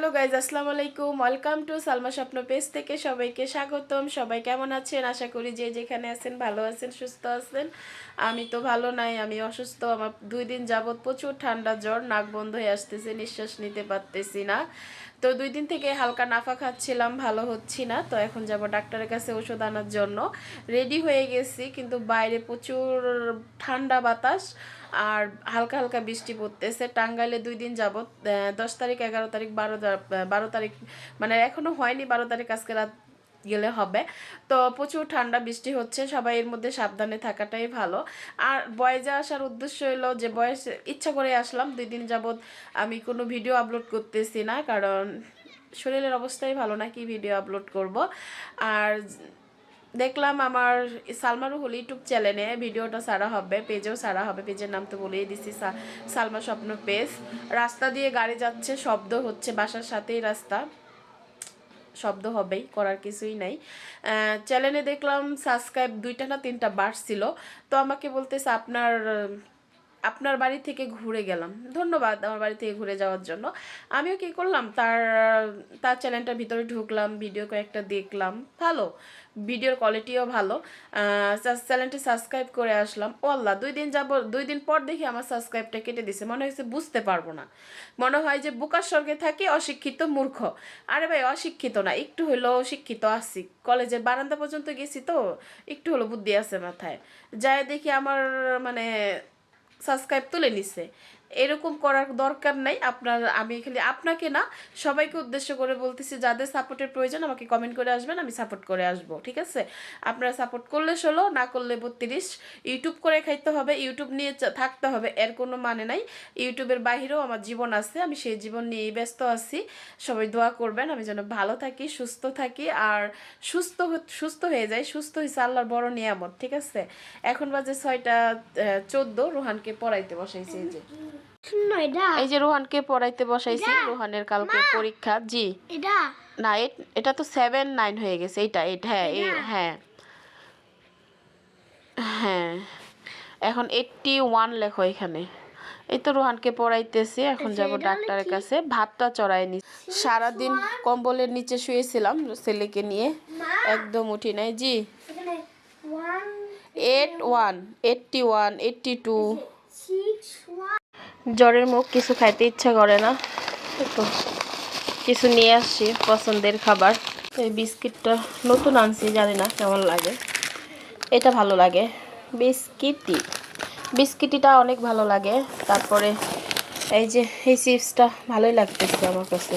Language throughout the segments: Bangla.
হ্যালো গাইজ, আসসালামু আলাইকুম। ওয়েলকাম টু সালমা স্বপ্ন পেজ থেকে সবাইকে স্বাগতম। সবাই কেমন আছেন? আশা করি যে যেখানে আছেন ভালো আছেন, সুস্থ আছেন। আমি তো ভালো নাই, আমি অসুস্থ। আমার দুই দিন যাবৎ প্রচুর ঠান্ডা, জ্বর, নাক বন্ধ হয়ে আসতেছে, নিঃশ্বাস নিতে পারতেছি না। তো দুই দিন থেকে হালকা নাফা খাচ্ছিলাম, ভালো হচ্ছি না। তো এখন যাব ডাক্তারের কাছে ওষুধ আনার জন্য। রেডি হয়ে গেছি, কিন্তু বাইরে প্রচুর ঠান্ডা বাতাস। আর হালকা হালকা বৃষ্টি পড়তেছে। টাঙ্গাইলে দুই দিন যাবত দশ তারিখ, এগারো তারিখ, বারো বারো তারিখ মানে এখনও হয়নি বারো তারিখ, আজকে রাত গেলে হবে। তো প্রচুর ঠান্ডা বৃষ্টি হচ্ছে, সবাই এর মধ্যে সাবধানে থাকাটাই ভালো। আর বয়েজে আসার উদ্দেশ্য হলো যে বয়স ইচ্ছা করে আসলাম, দুই দিন যাবত আমি কোনো ভিডিও আপলোড করতেছি না, কারণ শরীরের অবস্থাই ভালো না কি ভিডিও আপলোড করব। আর দেখলাম আমার সালমা রুহুল ইউটিউব চ্যানেলে ভিডিওটা সারা হবে, পেজেও সারা হবে, পেজের নাম তো বলেই দিছি সালমা স্বপ্ন পেজ। রাস্তা দিয়ে গাড়ি যাচ্ছে, শব্দ হচ্ছে, বাসার সাথেই রাস্তা। শব্দ হবেই, করার কিছুই নাই। চ্যানেলে দেখলাম সাবস্ক্রাইব দুইটা না তিনটা বাড়ছিল। তো আমাকে বলতেছে আপনার আপনার বাড়ি থেকে ঘুরে গেলাম। ধন্যবাদ আমার বাড়ি থেকে ঘুরে যাওয়ার জন্য। আমিও কি করলাম, তার তার চ্যানেলটার ভিতরে ঢুকলাম ভিডিও কয়েকটা দেখলাম। ভালো ভিডিওর কোয়ালিটিও ভালো। চ্যানেলটি সাবস্ক্রাইব করে আসলাম। ও আল্লাহ, দুই দিন যাব দুই দিন পর দেখি আমার সাবস্ক্রাইবটা কেটে দিছে। মনে হয়েছে বুঝতে পারব না। মনে হয় যে বুকার স্বর্গে থাকি, অশিক্ষিত মূর্খ। আরে ভাই, অশিক্ষিত না, একটু হলেও শিক্ষিত আছি। কলেজের বারান্দা পর্যন্ত গেছি তো, একটু হলো বুদ্ধি আছে মাথায়। যাই দেখি আমার মানে সাবস্ক্রাইব তুলে নিছে। এরকম করার দরকার নাই। আপনার, আমি খালি আপনাকে না, সবাইকে উদ্দেশ্য করে বলতেছি, যাদের সাপোর্টের প্রয়োজন আমাকে কমেন্ট করে আসবেন, আমি সাপোর্ট করে আসব, ঠিক আছে? আপনারা সাপোর্ট করলে ষোলো, না করলে বত্রিশ। ইউটিউব করে খাইতে হবে ইউটিউব নিয়ে থাকতে হবে, এর কোনো মানে নাই। ইউটিউবের বাহিরেও আমার জীবন আছে, আমি সেই জীবন নিয়েই ব্যস্ত আছি। সবাই দোয়া করবেন, আমি যেন ভালো থাকি, সুস্থ থাকি, আর সুস্থ সুস্থ হয়ে যাই, সুস্থ হয়েছে আল্লাহর বড় নিয়ামত, ঠিক আছে? এখন বাজে ছয়টা চোদ্দ, রোহানকে পড়াইতে বসাইছি যে। এই যে রোহানকে পড়াইতে বসাইছি রোহানের কালকে পরীক্ষা জি। এটা না এটা তো সেভেন নাইন হয়ে গেছে এইট হ্যাঁ হ্যাঁ। হ্যাঁ এখন এইটটি ওয়ান লেখো এখানে। এই তো রোহানকে পড়াইতেছি এখন যাব ডাক্তারের কাছে। ভাতটা চড়াই নি সারাদিন কম্বলের নিচে শুয়েছিলাম ছেলেকে নিয়ে। একদম উঠি নাই জি। Eight one eighty one eighty two জ্বরের মুখ কিছু খাইতে ইচ্ছা করে না। তো কিছু নিয়ে আসছি পছন্দের খাবার। এই বিস্কিটটা নতুন আনছি, জানি না কেমন লাগে। এটা ভালো লাগে। বিস্কিটি বিস্কিটিটা অনেক ভালো লাগে। তারপরে এই যে, এই চিপসটা ভালোই লাগতেছে আমার কাছে।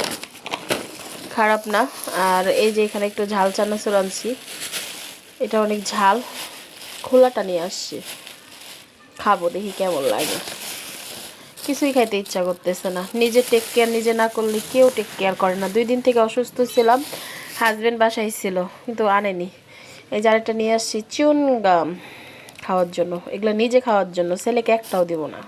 খারাপ না। আর এই যে, এখানে একটু ঝাল চানাচুর আনছি। এটা অনেক ঝাল। খোলাটা নিয়ে আসছি। খাব দেখি কেমন লাগে। কিছুই খাইতে ইচ্ছা করতেছে না। নিজে টেক কেয়ার নিজে না করলে কেউ টেক কেয়ার করে না। দুই দিন থেকে অসুস্থ ছিলাম হাজব্যান্ড বাসায় ছিল, কিন্তু আনেনি। এই জারেটা নিয়ে আসছি, চুন গাম খাওয়ার জন্য। এগুলো নিজে খাওয়ার জন্য, ছেলেকে একটাও দেবো না।